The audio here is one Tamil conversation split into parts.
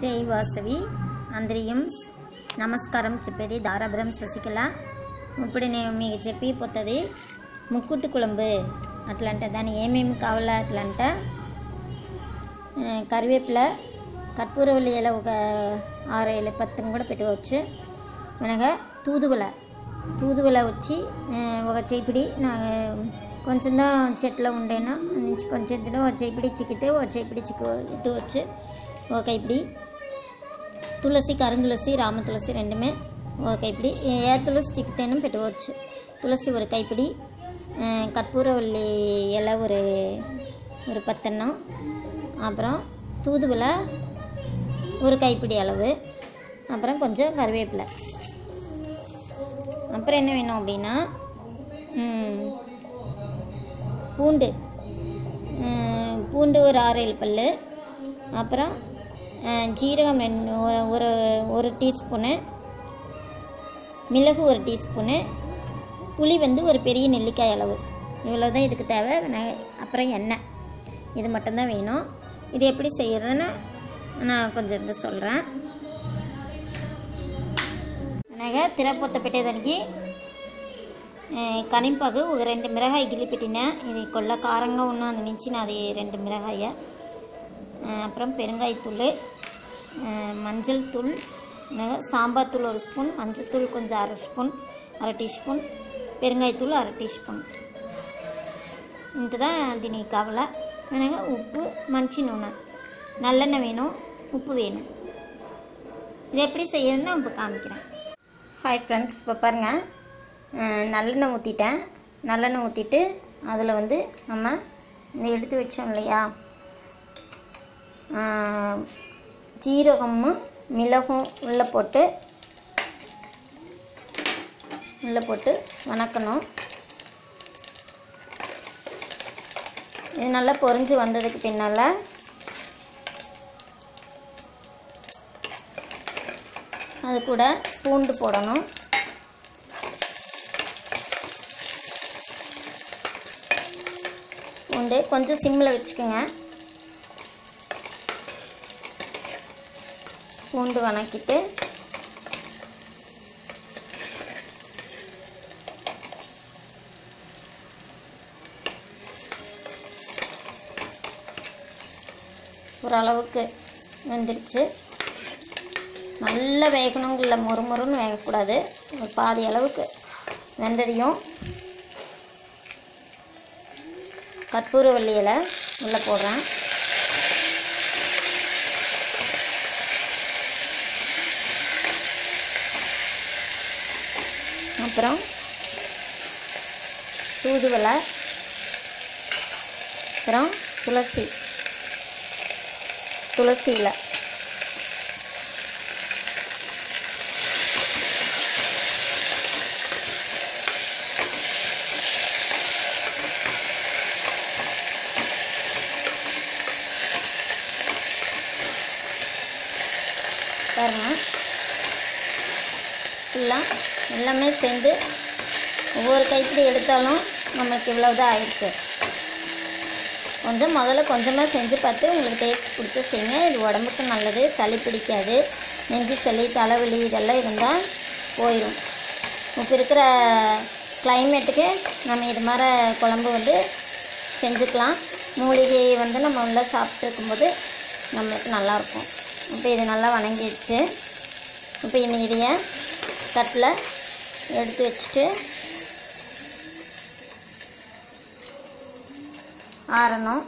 జై వాసవి అందరియం నమస్కారం చెప్పేది దారాపురం శశికళ ఇప్పుడు నేను మీకు చెప్పిపోతుంది ముక్కుట్టు కుళంబు అట్లంట దాని ఏమేమి కావాలా అట్లంట ఆ, కరివేపిల కర్పూరవల్లి ఇల ఒక ఆరు ఇల పత్తం కూడా పెట్టుకోవచ్చు అనగా తూదువల తూదువల వచ్చి ఆ, ఒక చేపిడి నా కొంచెం చెట్లో ఉండేనా నుంచి కొంచెం ఒక చేపిడి చిక్కితే ఒక చేపిడి చిక్కు ఇట్టువచ్చు ஓகே இப்படி. తులసి కరంతులసి రామ తులసి రెండమే ఒక ஏ துளசி తులసి பெட்டு పెట్టుకోవచ్చు துளசி ஒரு கைப்பிடி. கற்பூரவள்ளி இலை ஒரு ஒரு பத்தெண்ணம். அப்புறம் தூதுவலை ஒரு கைப்பிடி அளவு. அப்புறம் கொஞ்சம் கருவேப்பிலை. அப்புறம் என்ன வேணும் அப்படின்னா பூண்டு. பூண்டு ஒரு ஆறு ஏழு பல் அப்புறம் ஜீரகம் ஒரு ஒரு ஒரு டீஸ்பூனு மிளகு ஒரு டீஸ்பூனு புளி வந்து ஒரு பெரிய நெல்லிக்காய் அளவு. இவ்வளோ தான் இதுக்கு தேவை. அப்புறம் எண்ணெய். இது மட்டும்தான் வேணும். இது எப்படி செய்கிறதுன்னு நான் கொஞ்சம் இருந்து சொல்கிறேன் நாங்கள் திரப்பொத்த பெட்டேதனிக்கு கனிப்பாக ஒரு ரெண்டு மிளகாய் கிள்ளி பெட்டினேன். இது கொள்ள காரங்க ஒன்றும் அந்த நினச்சி நான் அது ரெண்டு மிளகாயை. அப்புறம் பெருங்காயத்தூள் மஞ்சள் தூள் சாம்பார் தூள் ஒரு ஸ்பூன் மஞ்சள் தூள் கொஞ்சம் அரை ஸ்பூன் அரை டீஸ்பூன் பெருங்காயத்தூள் அரை டீஸ்பூன். இதுதான் தினி கவலை. வேணுங்க உப்பு மஞ்சி நூனை. நல்லெண்ணெய் வேணும் உப்பு வேணும். இது எப்படி செய்யணும்னு இப்போ காமிக்கிறேன். ஹாய் ஃப்ரெண்ட்ஸ் இப்போ பாருங்கள் நல்லெண்ணெய் ஊற்றிட்டேன் நல்லெண்ணெய் ஊற்றிட்டு அதில் வந்து நம்ம இந்த எடுத்து வச்சோம் இல்லையா? ஜீரகமும் மிளகும் உள்ளே போட்டு உள்ளே போட்டு வணக்கணும். இது நல்லா பொரிஞ்சு வந்ததுக்கு பின்னால் அது கூட பூண்டு போடணும். பூண்டு கொஞ்சம் சிம்மில் வச்சுக்கோங்க. பூண்டு வணக்கிட்டு ஓரளவுக்கு வெந்துருச்சு. நல்லா வேகணுங்கில்ல மொறு மொறுன்னு வேகக்கூடாது. ஒரு பாதி அளவுக்கு வெந்ததையும் கற்பூரவல்லி இலை உள்ளே போடுறேன். அப்புறம் தூதுவளை அப்புறம் துளசி துளசியில் இலை. பாருங்க. ஃபுல்லாக எல்லாமே சேர்ந்து ஒவ்வொரு கைப்பிடி எடுத்தாலும் நமக்கு இவ்வளோதான் ஆயிருக்கு. கொஞ்சம் முதல்ல கொஞ்சமாக செஞ்சு பார்த்து உங்களுக்கு டேஸ்ட் பிடிச்ச செய்யுங்க. இது உடம்புக்கு நல்லது சளி பிடிக்காது நெஞ்சு சளி தலைவலி இதெல்லாம் இருந்தால் போயிடும் இப்போ இருக்கிற கிளைமேட்டுக்கு நம்ம இது மாதிரி குழம்பு வந்து செஞ்சுக்கலாம். மூலிகையை வந்து நம்ம உள்ளே சாப்பிட்டு இருக்கும்போது நம்மளுக்கு நல்லாயிருக்கும் இப்போ இது நல்லா வணங்கிடுச்சு. இப்போ இந்த இதைய தட்டில் எடுத்து வச்சுட்டு ஆறணும்.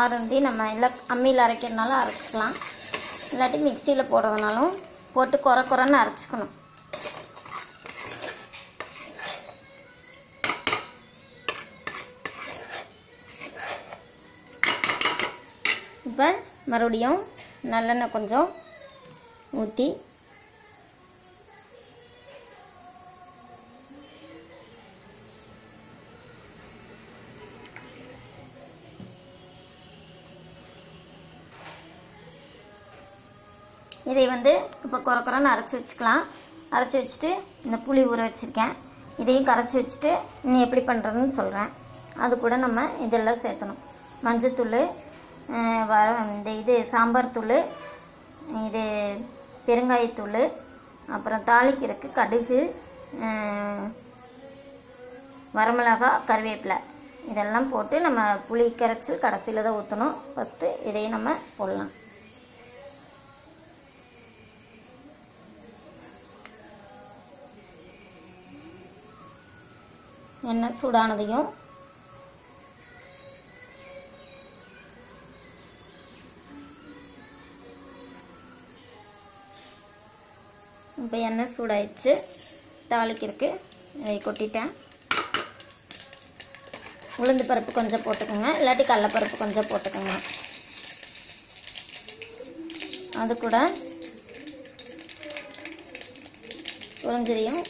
ஆறுந்தி நம்ம இல்லை அம்மியில் அரைக்கிறதுனால அரைச்சிக்கலாம். இல்லாட்டி மிக்சியில் போடுறதுனாலும் போட்டு குறை குறைன்னு அரைச்சிக்கணும். இப்போ மறுபடியும் நல்லெண்ணெய் கொஞ்சம் ஊற்றி இதை வந்து இப்போ குறை குறைன்னு அரைச்சி வச்சுக்கலாம். அரைச்சி வச்சுட்டு இந்த புளி ஊற வச்சுருக்கேன். இதையும் கரைச்சி வச்சுட்டு நீ எப்படி பண்ணுறதுன்னு சொல்கிறேன் அது கூட நம்ம இதெல்லாம் சேர்த்தணும். மஞ்சத்தூள் வர இந்த இது சாம்பார் தூள் இது பெருங்காயத்தூள் அப்புறம் தாளிக்கிறதுக்கு கடுகு வரமிளகா கருவேப்பிலை. இதெல்லாம் போட்டு நம்ம புளி கரைச்சி கடைசியில் தான் ஊற்றணும் ஃபஸ்ட்டு இதையும் நம்ம போடலாம். எண்ணெய் சூடானதையும் இப்போ எண்ணெய் சூடாயிடுச்சு. தாளிக்கிறதுக்கு இதை கொட்டிட்டேன். உளுந்து பருப்பு கொஞ்சம் போட்டுக்கோங்க. இல்லாட்டி கடலப்பருப்பு கொஞ்சம் போட்டுக்கோங்க. அது கூட உறிஞ்சிரியும்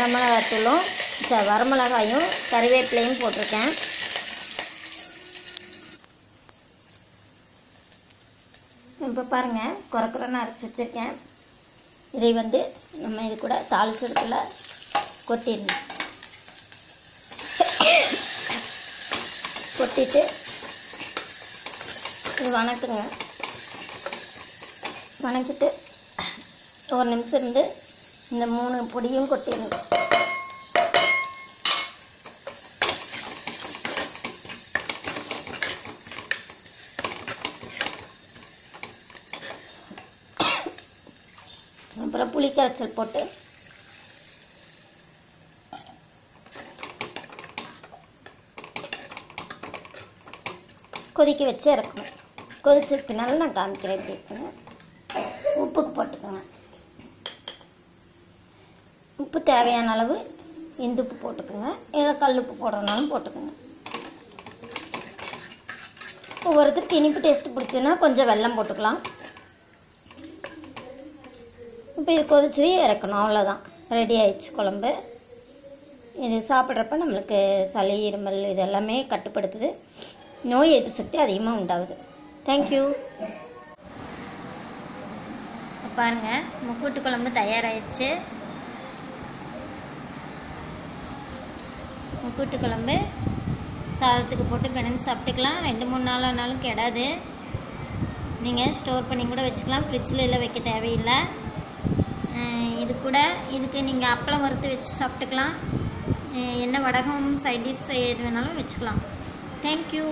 வரமிளகாத்தூளும் ச வரமிளகாயும் கறிவேப்பிலையும் போட்டிருக்கேன். இப்போ பாருங்கள் குறக்குறன்னு அரைச்சி வச்சுருக்கேன். இதை வந்து நம்ம இது கூட தாளிச்சதுக்குள்ள கொட்டிடணும். கொட்டிட்டு இது வணக்குங்க. வணக்கிட்டு ஒரு நிமிஷம் இருந்து இந்த மூணு பொடியும் கொட்டிடுங்க அப்புறம் புளி கரைச்சல் போட்டு கொதிக்க வச்சு இறக்கணும். கொதிச்சதுக்கு பின்னால் நான் காமிக்கிறேன் எப்படி இருக்குன்னு உப்புக்கு போட்டுக்கோங்க உப்பு தேவையான அளவு இந்துப்பு போட்டுக்கோங்க. இல்லை கல்லுப்பு போடுறதுனாலும் போட்டுக்கோங்க. ஒவ்வொருத்தருக்கு இனிப்பு டேஸ்ட் பிடிச்சுன்னா கொஞ்சம் வெல்லம் போட்டுக்கலாம். இப்போ இது கொதிச்சு இறக்கணும். அவ்வளோதான் ரெடி ஆயிடுச்சு குழம்பு. இது சாப்பிட்றப்ப நம்மளுக்கு சளி இருமல் இது எல்லாமே கட்டுப்படுத்துது. நோய் எதிர்ப்பு சக்தி அதிகமாக உண்டாகுது. தேங்க்யூ பாருங்கள் முக்கூட்டு குழம்பு தயாராகிடுச்சு கூட்டு குழம்பு சாதத்துக்கு போட்டு பிணைஞ்சு சாப்பிட்டுக்கலாம். ரெண்டு மூணு நாள் ஆனாலும் கெடாது. நீங்கள் ஸ்டோர் பண்ணி கூட வச்சுக்கலாம். ஃப்ரிட்ஜில் இல்லை வைக்க தேவையில்லை. இது கூட இதுக்கு நீங்கள் அப்பளம் வறுத்து வச்சு சாப்பிட்டுக்கலாம். என்ன வடகம் சைட் டிஷ் எது வேணாலும் வச்சுக்கலாம். தேங்க்யூ